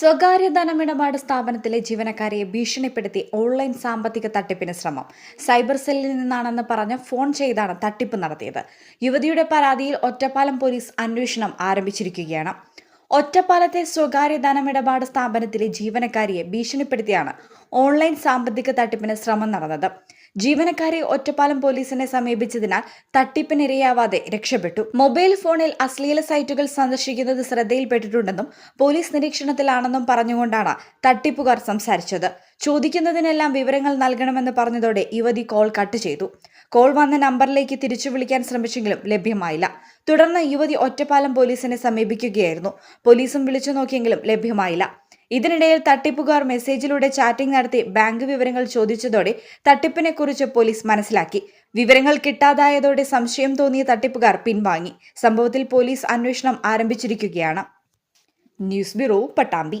സ്വകാര്യ ധനമിടപാട് സ്ഥാപനത്തിലെ ജീവനക്കാരെ ഭീഷണിപ്പെടുത്തി ഓൺലൈൻ സാമ്പത്തിക തട്ടിപ്പിന് ശ്രമം. സൈബർ സെല്ലിൽ നിന്നാണെന്ന് പറഞ്ഞ് ഫോൺ ചെയ്താണ് തട്ടിപ്പ് നടത്തിയത്. യുവതിയുടെ പരാതിയിൽ ഒറ്റപ്പാലം പോലീസ് അന്വേഷണം ആരംഭിച്ചിരിക്കുകയാണ്. ഒറ്റപ്പാലത്തെ സ്വകാര്യ ധനമിടപാട് സ്ഥാപനത്തിലെ ജീവനക്കാരിയെ ഭീഷണിപ്പെടുത്തിയാണ് ഓൺലൈൻ സാമ്പത്തിക തട്ടിപ്പിന് ശ്രമം നടന്നത്. ജീവനക്കാരെ ഒറ്റപ്പാലം പോലീസിനെ സമീപിച്ചതിനാൽ തട്ടിപ്പിനിരയാവാതെ രക്ഷപ്പെട്ടു. മൊബൈൽ ഫോണിൽ അശ്ലീല സൈറ്റുകൾ സന്ദർശിക്കുന്നത് ശ്രദ്ധയിൽപ്പെട്ടിട്ടുണ്ടെന്നും പോലീസ് നിരീക്ഷണത്തിലാണെന്നും പറഞ്ഞുകൊണ്ടാണ് തട്ടിപ്പുകാർ സംസാരിച്ചത്. ചോദിക്കുന്നതിനെല്ലാം വിവരങ്ങൾ നൽകണമെന്ന് പറഞ്ഞതോടെ യുവതി കോൾ കട്ട് ചെയ്തു. കോൾ വന്ന നമ്പറിലേക്ക് തിരിച്ചു വിളിക്കാൻ ശ്രമിച്ചെങ്കിലും ലഭ്യമായില്ല. തുടർന്ന് യുവതി ഒറ്റപ്പാലം പോലീസിനെ സമീപിക്കുകയായിരുന്നു. പോലീസും വിളിച്ചു നോക്കിയെങ്കിലും ലഭ്യമായില്ല. ഇതിനിടയിൽ തട്ടിപ്പുകാർ മെസ്സേജിലൂടെ ചാറ്റിംഗ് നടത്തി ബാങ്ക് വിവരങ്ങൾ ചോദിച്ചതോടെ തട്ടിപ്പിനെക്കുറിച്ച് പോലീസ് മനസ്സിലാക്കി. വിവരങ്ങൾ കിട്ടാതായതോടെ സംശയം തോന്നിയ തട്ടിപ്പുകാർ പിൻവാങ്ങി. സംഭവത്തിൽ പോലീസ് അന്വേഷണം ആരംഭിച്ചിരിക്കുകയാണ്. News bureau Pattambi.